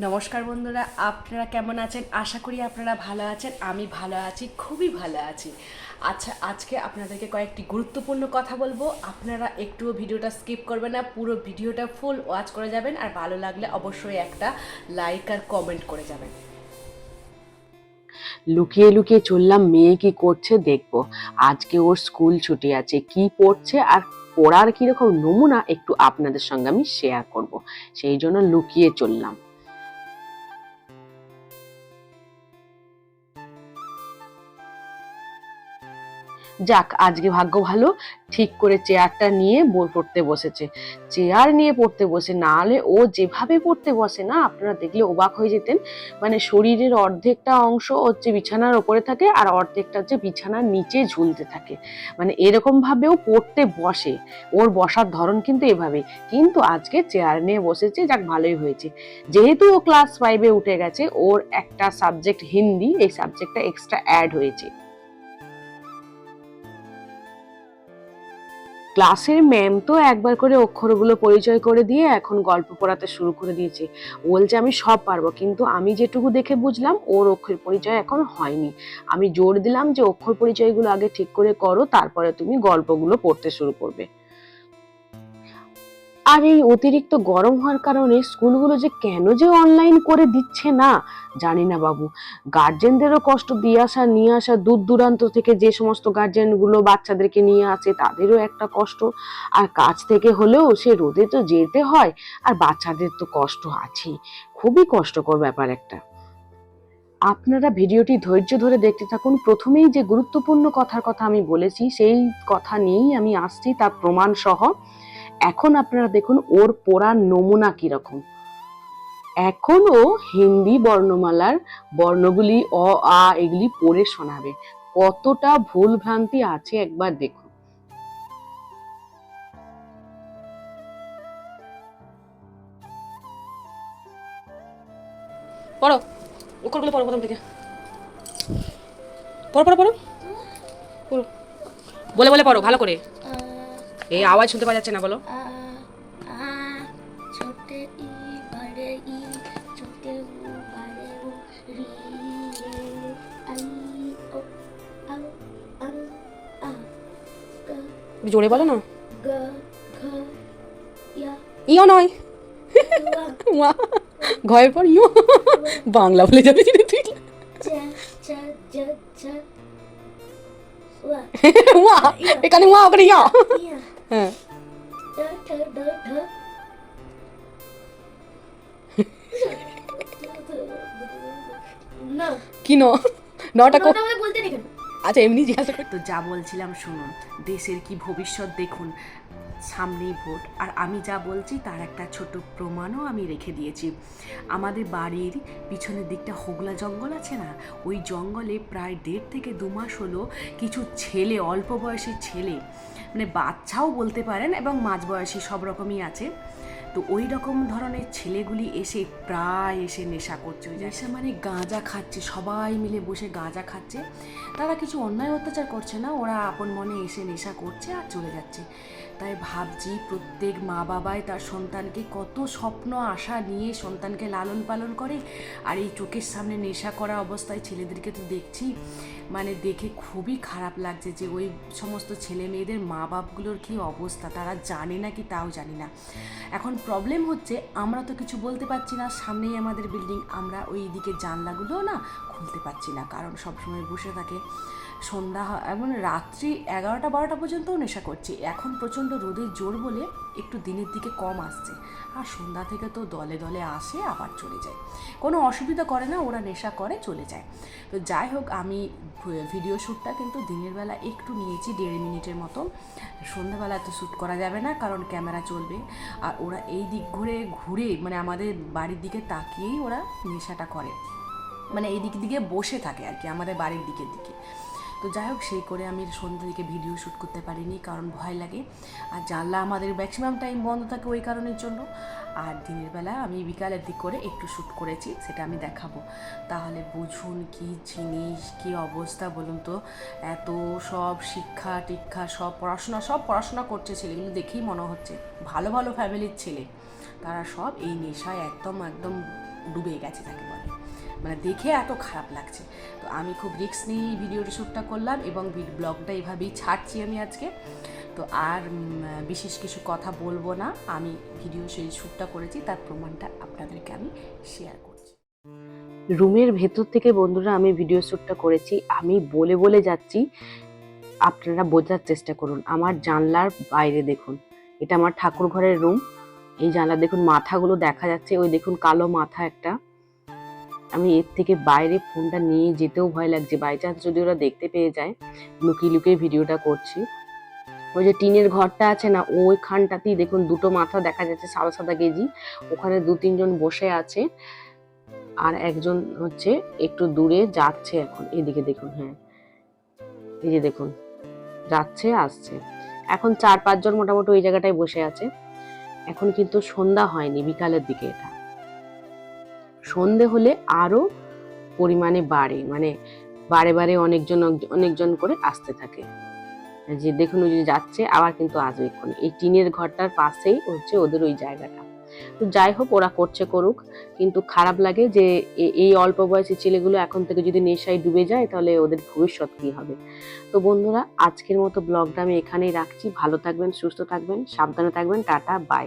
নমস্কার বন্ধুরা, আপনারা কেমন আছেন? আশা করি আপনারা ভালো আছেন, আমি ভালো আছি, খুবই ভালো আছি। আচ্ছা আজকে আপনাদেরকে কয়েকটি গুরুত্বপূর্ণ কথা বলব। আপনারা একটুও ভিডিওটা স্কিপ করবেন না, পুরো ভিডিওটা ফুল ওয়াচ করে যাবেন, আর ভালো লাগলে অবশ্যই একটা লাইক আর কমেন্ট করে যাবেন। লুকিয়ে লুকিয়ে চললাম, মেয়ে কি করছে দেখব। আজকে ওর স্কুল ছুটি আছে, কি পড়ছে আর পড়ার কীরকম নমুনা একটু আপনাদের সঙ্গে আমি শেয়ার করব। সেই জন্য লুকিয়ে চললাম। যাক, আজকে ভাগ্য ভালো, ঠিক করে চেয়ারটা নিয়ে বই পড়তে বসেছে। চেয়ার নিয়ে পড়তে বসে, না হলে ও যেভাবে পড়তে বসে না, আপনারা দেখলে অবাক হয়ে যেতেন। মানে শরীরের অর্ধেকটা অংশ হচ্ছে বিছানার ওপরে থাকে, আর অর্ধেকটা হচ্ছে বিছানার নিচে ঝুলতে থাকে। মানে এরকম ভাবেও পড়তে বসে। ওর বসার ধরন কিন্তু এভাবে কিন্তু আজকে চেয়ার নিয়ে বসেছে, যাক ভালোই হয়েছে। যেহেতু ও ক্লাস ফাইভে উঠে গেছে, ওর একটা সাবজেক্ট হিন্দি, এই সাবজেক্টটা এক্সট্রা অ্যাড হয়েছে। ক্লাসের ম্যাম তো একবার করে অক্ষরগুলো পরিচয় করে দিয়ে এখন গল্প পড়াতে শুরু করে দিয়েছে। বলছে, আমি সব পারব। কিন্তু আমি যেটুকু দেখে বুঝলাম, ওর অক্ষর পরিচয় এখন হয়নি। আমি জোর দিলাম যে অক্ষর পরিচয়গুলো আগে ঠিক করে করো, তারপরে তুমি গল্পগুলো পড়তে শুরু করবে। আর এই অতিরিক্ত গরম হওয়ার কারণে স্কুলগুলো যে কেন যে অনলাইন করে দিচ্ছে না, জানি না বাবু। গার্জেনদেরও কষ্ট দিয়ে আসা, নিয়ে আসা, দূর দূরান্ত থেকে যে সমস্ত গার্জেনগুলো বাচ্চাদেরকে নিয়ে আসে, তাদেরও একটা কষ্ট। আর কাছ থেকে হলেও সে রোদে তো যেতে হয়, আর বাচ্চাদের তো কষ্ট আছেই। খুবই কষ্টকর ব্যাপার একটা। আপনারা ভিডিওটি ধৈর্য ধরে দেখতে থাকুন। প্রথমেই যে গুরুত্বপূর্ণ কথার কথা আমি বলেছি, সেই কথা নিয়েই আমি আসছি, তার প্রমাণ সহ এখন আপনারা দেখুন, ওর পড়ার নমুনা কীরকম। এখনও হিন্দি বর্ণমালার বর্ণগুলি অ, আ এগুলি পড়ে শোনাবে। কতটা ভুল ভ্রান্তি আছে একবার দেখুন। পড়ো। অক্ষরগুলো পড়ো প্রথম থেকে। পড়ো পড়ো পড়ো। পড়ো। বলে বলে পড়ো, ভালো করে। এই আওয়াজ শুনতে পাওয়া যাচ্ছে না বলো। জোরে বলো না। ইও নয়। ওয়া পর ইও। বাংলা বলে যাবে তুই এখানে ওয়া ওখানে ইয়া। হ্যাঁ। কি ন? নটা আচ্ছা এমনি জিজ্ঞাসা করতো যা বলছিলাম শুনুন দেশের কি ভবিষ্যৎ দেখুন সামনেই ভোট। আর আমি যা বলছি, তার একটা ছোট প্রমাণও আমি রেখে দিয়েছি। আমাদের বাড়ির পিছনের দিকটা হোগলা জঙ্গল আছে না? ওই জঙ্গলে প্রায় দেড় থেকে দু মাস হলো কিছু ছেলে, অল্প বয়সী ছেলে মানে বাচ্চাও বলতে পারেন এবং মাঝ বয়সী সব রকমই আছে। তো ওই রকম ধরনের ছেলেগুলি এসে প্রায় এসে নেশা করছে, ওই নেশা মানে গাঁজা খাচ্ছে, সবাই মিলে বসে গাঁজা খাচ্ছে। তারা কিছু অন্যায় অত্যাচার করছে না, ওরা আপন মনে এসে নেশা করছে আর চলে যাচ্ছে। তাই ভাবছি প্রত্যেক মা বাবাই তার সন্তানকে কত স্বপ্ন, আশা নিয়ে সন্তানকে লালন পালন করে। আর এই চোখের সামনে নেশা করা অবস্থায় ছেলেদেরকে তো দেখছি মানে দেখে খুবই খারাপ লাগছে যে ওই সমস্ত ছেলে মেয়েদের মা বাপগুলোর কী অবস্থা, তারা জানে না কি তাও জানি না। এখন প্রবলেম হচ্ছে, আমরা তো কিছু বলতে পারছি না। সামনেই আমাদের বিল্ডিং আমরা ওই দিকে জানলাগুলোও না খুলতে পারছি না, কারণ সবসময় বসে থাকে। সন্ধ্যা এমন রাত্রি এগারোটা, বারোটা পর্যন্তও নেশা করছি। এখন প্রচণ্ড রোদের জোর বলে একটু দিনের দিকে কম আসছে। আর সন্ধ্যা থেকে তো দলে দলে আসে, আবার চলে যায়। কোনো অসুবিধা করে না, ওরা নেশা করে, চলে যায়। তো যাই হোক, আমি ভিডিও শ্যুটটা কিন্তু দিনের বেলা একটু নিয়েছি, দেড় মিনিটের মতো। সন্ধ্যাবেলা তো শ্যুট করা যাবে না, কারণ ক্যামেরা চলবে। আর ওরা এই দিক ঘুরে ঘুরে মানে আমাদের বাড়ির দিকে তাকিয়েই ওরা নেশাটা করে। মানে এই দিক দিকে বসে থাকে আর কি, আমাদের বাড়ির দিকের দিকে। তো যাই হোক, সেই করে আমি সন্ধ্যা দিকে ভিডিও শ্যুট করতে পারিনি, কারণ ভয় লাগে। আর জানলা আমাদের ম্যাক্সিমাম টাইম বন্ধ থাকে ওই কারণের জন্য। আর দিনের বেলা আমি বিকালের দিক করে একটু শ্যুট করেছি, সেটা আমি দেখাবো। তাহলে বুঝুন কি জিনিস, কি অবস্থা বলুন তো? এত সব শিক্ষা টিক্ষা, সব পড়াশোনা সব পড়াশোনা করছে ছেলেগুলো দেখেই মনে হচ্ছে ভালো ভালো ফ্যামিলির ছেলে। তারা সব এই নেশায় একদম একদম ডুবে গেছে তাকে বলে। মানে দেখে এত খারাপ লাগছে। তো আমি খুব রিস্ক নিয়ে এই ভিডিওটা শ্যুটটা করলাম এবং ব্লগটা এভাবেই ছাড়ছি আমি আজকে। তো আর বিশেষ কিছু কথা বলব না। আমি ভিডিও সেই শ্যুটটা করেছি, তার প্রমাণটা আপনাদেরকে আমি শেয়ার করছি। রুমের ভেতর থেকে বন্ধুরা, আমি ভিডিও শ্যুটটা করেছি। আমি বলে বলে যাচ্ছি, আপনারা বোঝার চেষ্টা করুন। আমার জানলার বাইরে দেখুন, এটা আমার ঠাকুর ঘরের রুম। এই জানলা দেখুন, মাথাগুলো দেখা যাচ্ছে। ওই দেখুন, কালো মাথা একটা। আমি এর থেকে বাইরে ফোনটা নিয়ে যেতেও ভয় লাগছে। বাই চান্স যদি ওরা দেখতে পেয়ে যায়, লুকিয়ে লুকিয়ে ভিডিওটা করছি। ওই যে টিনের ঘরটা আছে না, ওইখানটাতেই দেখুন দুটো মাথা দেখা যাচ্ছে, সাদা সাদা কেজি ওখানে দু তিনজন বসে আছে। আর একজন হচ্ছে একটু দূরে যাচ্ছে এখন। এদিকে দেখুন হ্যাঁ। এই যে দেখুন, যাচ্ছে, আসছে। এখন চার পাঁচজন মোটামুটি ওই জায়গাটায় বসে আছে। এখন কিন্তু সন্ধ্যা হয়নি বিকালের দিকে এটা। সন্ধে হলে আরও পরিমাণে বাড়ে। মানে বারে বারে অনেকজন অনেকজন করে আসতে থাকে। যে দেখুন ওই যে যাচ্ছে, আবার কিন্তু আসবে এক্ষুনি এই টিনের ঘরটার পাশেই হচ্ছে ওদের ওই জায়গাটা। তো যাই হোক, ওরা করছে করুক। কিন্তু খারাপ লাগে যে এই অল্প বয়সী ছেলেগুলো এখন থেকে যদি নেশায় ডুবে যায়, তাহলে ওদের ভবিষ্যৎ কি হবে? তো বন্ধুরা, আজকের মতো ব্লগটা আমি এখানেই রাখছি। ভালো থাকবেন, সুস্থ থাকবেন, সাবধানে থাকবেন। Tata bye